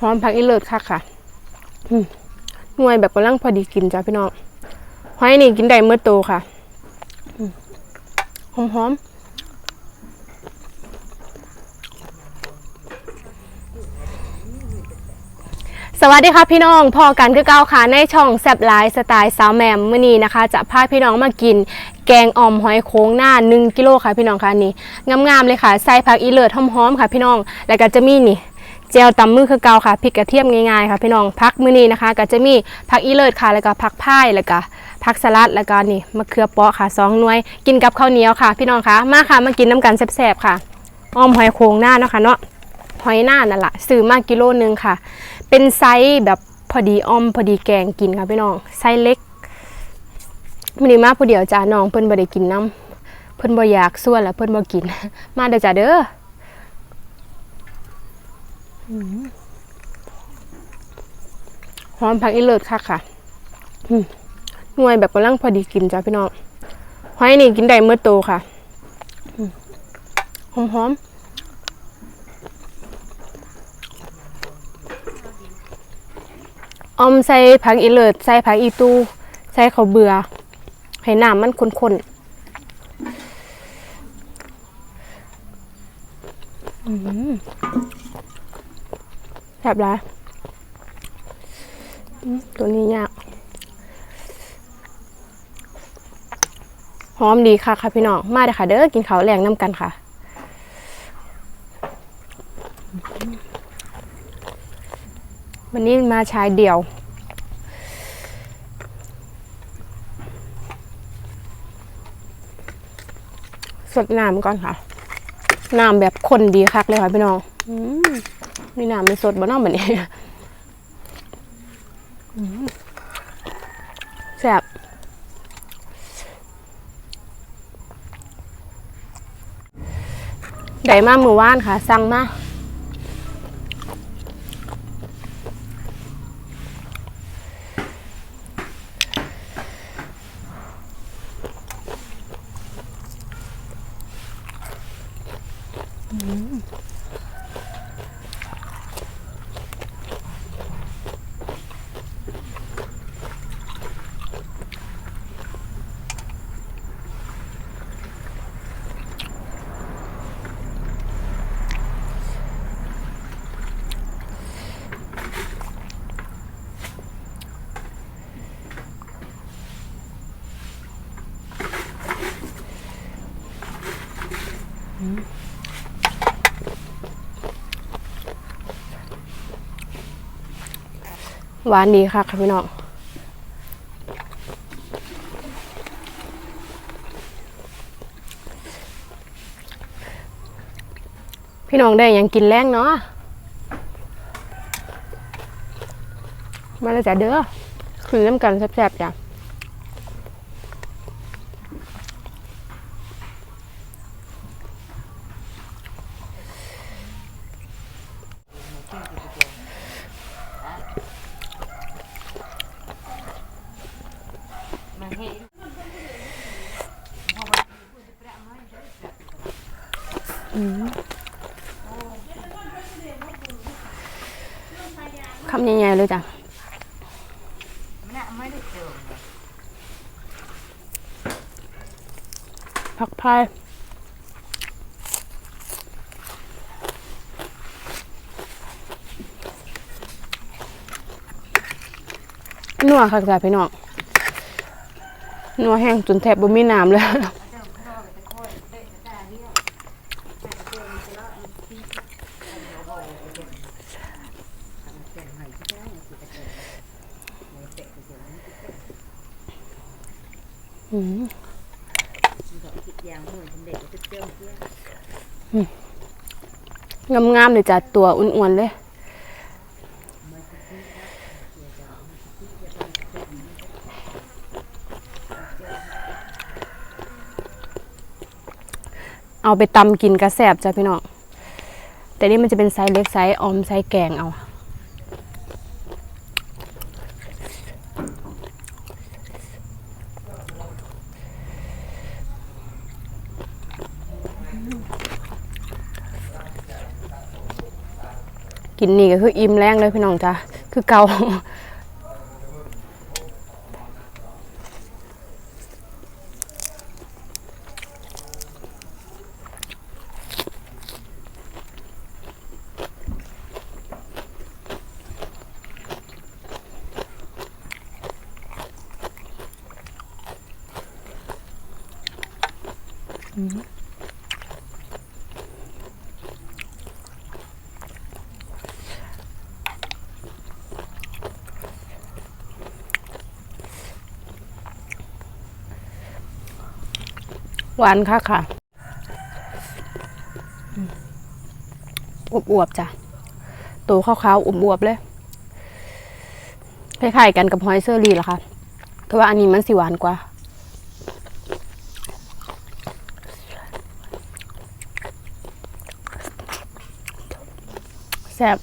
หอมผักอีเลิศค่ะค่ะหน่วยแบบกำลังพอดีกินจ้ะพี่น้องหอยนี่กินได้เมื่อโตค่ะหอมหอมสวัสดีค่ะพี่น้องพอกันคือเก้าค่ะในช่องแซบไลฟ์สไตล์สาวแหมมมื้อนี้นะคะ จะพาพี่น้องมากิน แกงอ่อมหอยโค้งหน้า 1 กิโลค่ะพี่น้องค่ะนี่งามๆเลยค่ะใส่ผักอีเลิศหอมๆค่ะพี่น้อง แล้วก็จะมีนี่ เจลตำมือคือเกาค่ะพริกกระเทียมง่ายๆค่ะพี่น้องพักมื้อนี้นะคะ ก็จะมีผักอีเลิศค่ะ แล้วก็ผักพายแล้วก็ผักสลัดแล้วก็นี่มะเขือเปาะค่ะสองหน่วย กินกับข้าวเหนียวค่ะ พี่น้องคะมาค่ะมากินน้ำกันแซ่บๆค่ะอ้อมหอยโขงหน้าเนาะค่ะเนาะหอยหน้านั่นแหละซื้อมากิโลนึงค่ะ เป็นไซส์แบบพอดีอ้อมพอดีแกงกินค่ะพี่น้องไซส์เล็กมือนี้มาผู้เดียวจ้าน้องเพิ่นบ่ได้กินน้ำเพิ่นบ่อยากส่วนแล้วเพิ่นบ่กิน มาเด้อจ้าเด้อ หอมผักอีเลิศค่ะค่ะหน่วยแบบกำลังพอดีกินจ้ะพี่น้องหอยนี่กินได้เมื่อโตค่ะหอมหอมออมใส่ผักอีเลิศใส่ผักอีตูใส่ข้าวเบื่อ ให้น้ำมันข้นๆอืม แซ่บหลายตัวนี้ยาก หอมดีค่ะค่ะพี่น้อง มาเด้อค่ะ เด้อกินข้าวแรงน้ำกันค่ะวันนี้มาชายเดี่ยว สดน้ำก่อนค่ะ น้ำแบบข้นดีคักเลยค่ะพี่น้อง นี่น้ำไม่สดบ่น้องแบบนี้แซ่บได้มามือว่านค่ะ สั่งมา หวานดีค่ะค่ะพี่น้องพี่น้องได้ยังกินแรงเนาะมาแล้วจ้ะเด้อคือน้ำกันแซ่บๆจ้ะ คำใหญ่ๆเลยจ้ะผักพายนัวค่ะจ้ะพี่น้องนัวแห้งจนแทบบ่มีน้ำเลย อืมงามๆเลยจ้ะตัวอ้วนๆเลยเอาไปตำกินกระแสบจ้ะพี่น้อง แต่นี่มันจะเป็นไซส์เล็กไซส์ออมไซส์แกงเอา กินนี่ก็คืออิ่มแรงเลยพี่น้องจ้ะคือเกา หวานค่ะค่ะอวบอวบๆจ้ะตัวขาวๆอวบอวบๆเลยคล้ายๆกันกับหอยเซอรี่แหละคะแต่ว่าอันนี้มันสิหวานกว่า แซ่บ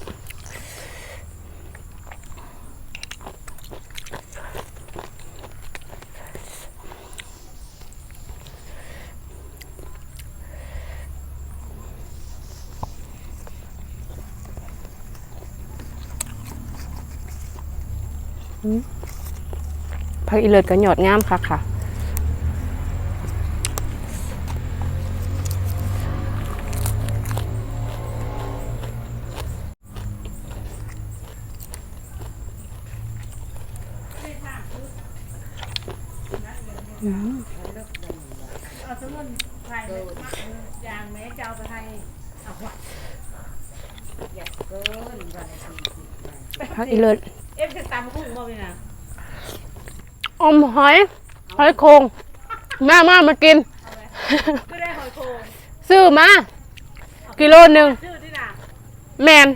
ผักอีเลิศก็หยอดงามค่ะค่ะเอาสมุนไพรมายางแม้จะเอาไปให้เอาวะอยากเกินวันละสี่สิบผักอีเลิศ เอฟจะตำกุ้งบ่พี่นะ อมหอยหอยโคงแม่มามากิน ก็ได้หอยโขงซื้อมา กิโลหนึ่งชื่อที่น่ะแมน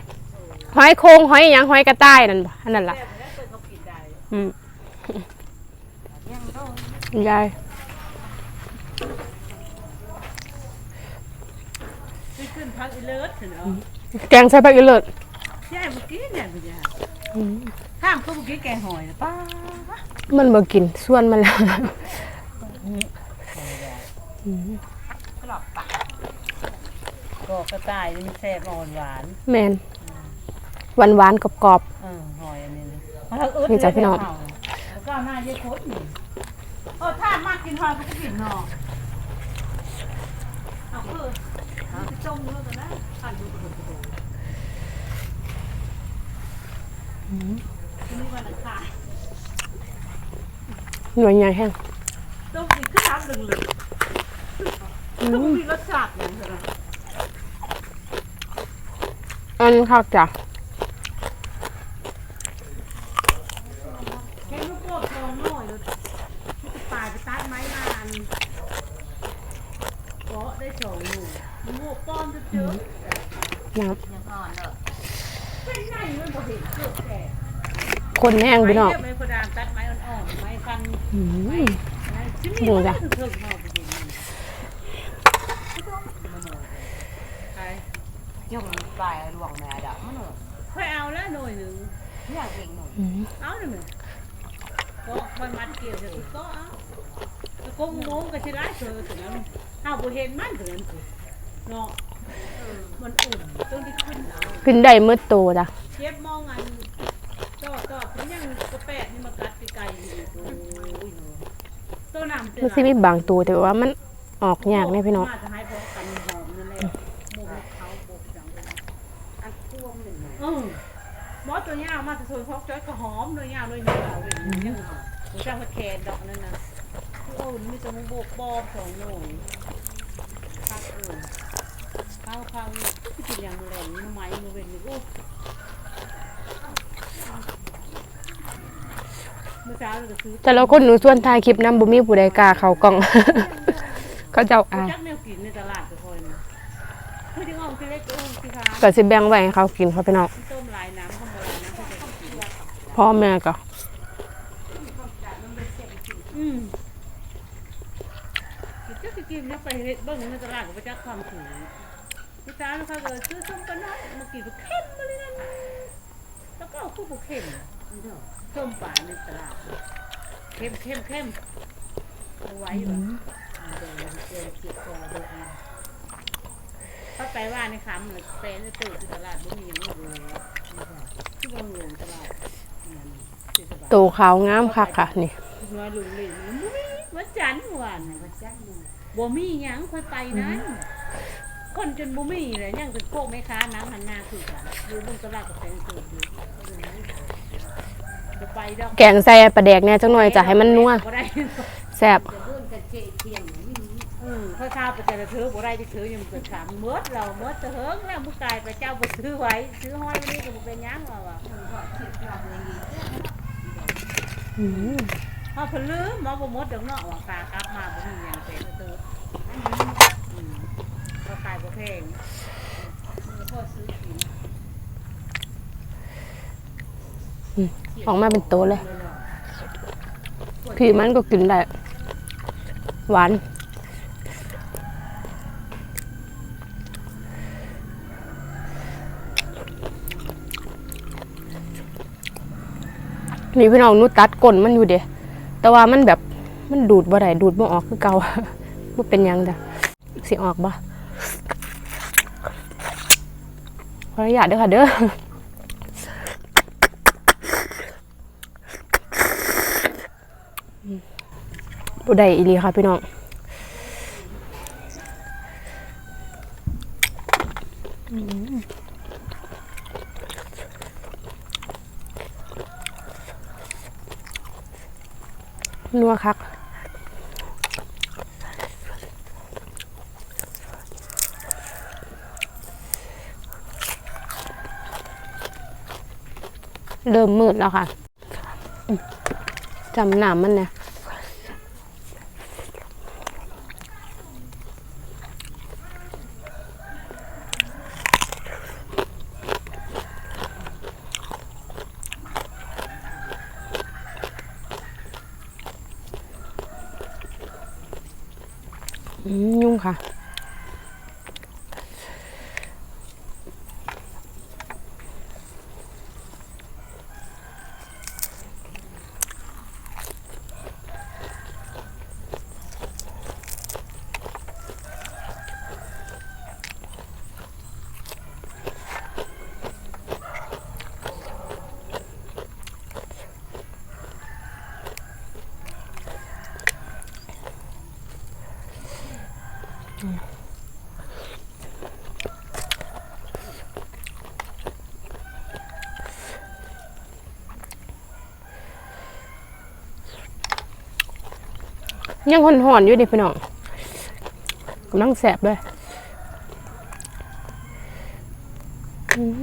หอยโคงหอยหยังหอยกระต่ายนั่นบ่อันนั้นล่ะ แต่ไม่ได้เปิดเขาผิดใดอืมยังต้อง ยายขึ้นขึ้นพักอีเลิศถึงเอาแกงใส่ผักอีเลิศใช่เมื่อกี้เนี่ยพี่ยาข้ามเขาเมื่อกี้แกงหอยนะป้า มันบ่กินส่วนมันแล้วกรอบปากก็กระต่ายนี่มันแซ่บอ่อนหวานแมนหวานหวานๆกรอบเออหอยอันนี้นะเอาเอิ้นี่จ้ะพี่น้องแล้วก็หน้าเย้โคตรนี่เออถ้ามากกินหอยก็จะกินหนอเอาเพื่อเอาไปต้มเนื้อกันนะอ่านดูดูดูดูนี่วันอังคารๆ หน่วยใหญ่แห้งต้มอีกขึ้นน้ำเหลืองๆต้องมีรสชาติอย่างเงี้ยอันคักจ้ะแค่ลูกโป่งทองหน่อยเลยปลายไปตัดไม้นานก็ได้สองหนูมันโง่ป้อนจะเจอน้ยังอ่อนเนอะเป็นไงมันบ่เห็นเกิดแก่ำคนแห้งพี่น้องไม้พดานตัดไม้อ่อนๆไม้ฟัน อืม ไม้ชิ้นนี้ ดูจ้ะถึงเถิงเนาะบ่เห็นมันใครยกมันปลายหลวงแม่ดอกมันเหรอค่อยเอาแล้วหน่อยหนึ่งอยากเองหนูอืมเอาหนึ่งก็มันมัดเกี่ยวจะก็เอาแล้วก็งงกับชิร้ายเธอถึงนั้นเอาบ่เห็นมันถึงนั้นเนาะมันอุ่นต้องได้ขึ้นเอากินได้เมื่อโตจ้ะเชฟมองอันจอดจอดมันยังกระแปะนี่มากัดไกลๆอยู่โอ้ย ตัวน้ำเตือมันสิมีบางตัวแต่ว่ามันออกยากแน่พี่น้องมาจะให้พอกันหอมนั่นแหละหมูเขาโบกจังเลยอันท่วมหนึ่งเออหมอตัวเนี้ยมาจะซอยพอกจ้อยก็หอมเลยเนี้ยเลยนี่เอาเลยยังหอมหมูจ้างกระแคนดอกนั่นนะโอ้ยมีแต่มึงโบกบอบสองหน่อยข้าวเออข้าวข้าวนี่กินอย่างแรงนี่ไม้มาเว้นนี่โอ้เมื่อเช้าเราจะซื้อ แต่เราคนหนูส่วนถ่ายคลิปนํบ่มีผู้ใดกล้าเข้ากล้อง เขาเจ้าอายจักแนวกินในตลาดก็คอยนะคือที่งองที่เล็กก็องที่ค้าก็สิแบ่งไว้ให้เขากินค่ะพี่น้องต้มลายน้ำข้าวโบราณน้ำข้าวเจ้ากินพ่อแม่ก็อืมกินจักกินเนี่ยไปเฮ็ดเบิ่งในตลาดก็ไปจักความถึงที่ร้านเขาก็ซื้อส้มกันน้อยมากินก็เข้มมาเลยนั่นแล้วก็เอาคู่บุเข้ม ส้มป่าในตลาดเข้มเข้มเข้มเอาไว้อยู่เดินเดินเกี่ยวคอเดินเขาไปว่าในคำเลยไปในตื่นที่ตลาดบ่มีหยังเลยที่บิ่งลงตลาดนั่นที่ตลาดโตขาวงามคักค่ะนี่น้อยลุงเลยมันบ่มีวันจันทร์หวานวันจันทร์บ่มีหยังค่อยไปนั้นคนจนบ่มีเลยยังเป็นพวกแม่ค้าน้ำหันหน้าคือกันอยู่บนตลาดกับแฟนเกิดอยู่ แกงใส่ปลาแดกแหน่จังหน่อยจะให้มันนัวบ่ได้แซ่บจะเบิ่งกันเจเที่ยงนี่อืมค่อยข้าวไปแต่ละเธอบ่ได้ที่เธอยังเป็นขามเมดเราเมดจะเฮิงแล้วมึงกลายไปเจ้าบ่ซื้อไว้ซื้อห้อยไว้นี่ก็บ่เป็นหยังหรอกอะอืมเฮาเพิ่นลืมหมอบ่หมดดอกเนาะว่าคากลับมาบ่มีหยังแฟนเธออืมก็ขายบ่แพงมันก็พอซื้อกิน ออกมาเป็นโตเลยพี่มันก็กินได้ หวานนี่พี่น้องนูตัดก้นมันอยู่เด้แต่ว่ามันแบบมันดูดบ่ได้ดูดบ่ออกคือเก่าบ่เป็นยังจ้ะสิออกบ่ขออนุญาตเด้อค่ะเด้อ บ่ได้อีลีค่ะพี่น้องนัวคักเริ่มมืดแล้วค่ะ จำหนามมันเนี่ย อืมยุ่งค่ะ ยังหอนๆอยู่ดิพี่น้องกำลังแสบเลยอืม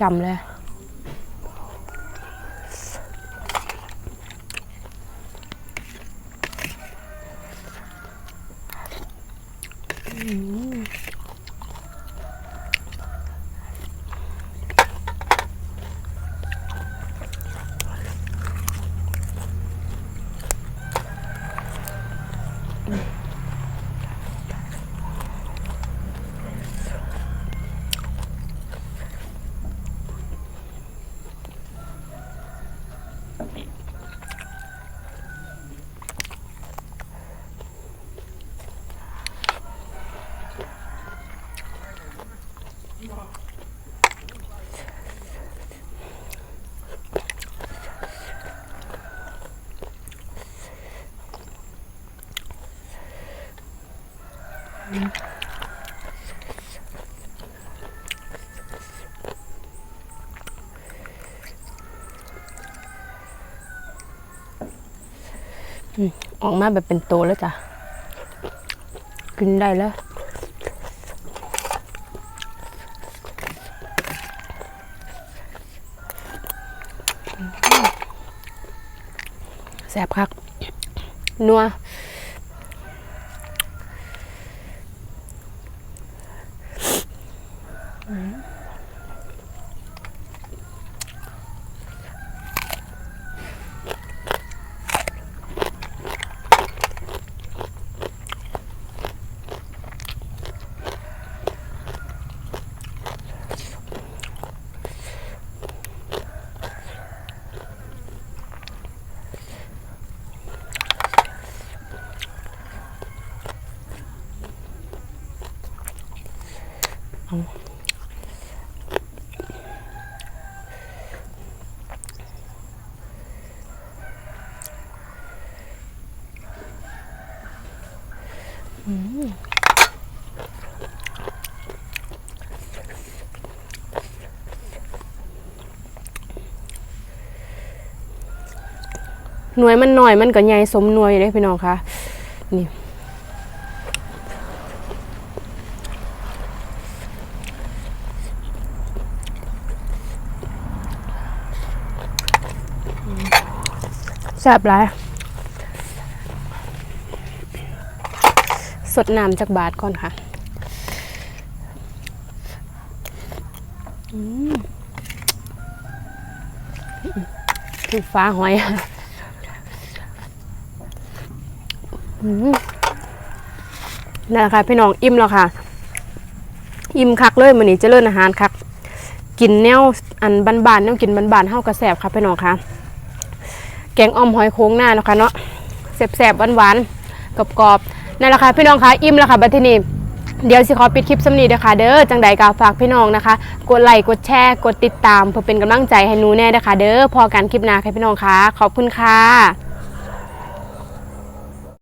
จำเลย ออกมาแบบเป็นโตแล้วจ้ะ กินได้แล้ว แซ่บคักนัว หน่วยมันหน่อยมันก็ใหญ่สมหน่วยเลยพี่น้องคะนี่แซ่บหลายสดน้ำจากบาทก่อนค่ะคือฟ้าหอยอืม นั่นแหละค่ะพี่น้องอิ่มแล้วค่ะ อิ่มคักเลยมันนี้เจริญอาหารคัก กินแนวอันบานๆแนวกินบานๆเฮากระแสบค่ะพี่น้องค่ะ แกงอ่อมหอยโค้งหน้าเนาะคะเนาะแสบๆหวานๆกรอบๆนั่นแหละค่ะพี่น้องค่ะอิ่มแล้วค่ะบัดทีนี้เดี๋ยวสิขอปิดคลิปสำนีเด้อค่ะเด้อจังใดก็ฝากพี่น้องนะคะ กดไลค์กดแชร์กดติดตามเพื่อเป็นกำลังใจให้หนูแน่เด้อค่ะเด้อพอกันคลิปหน้าค่ะพี่น้องค่ะ ขอบคุณค่ะ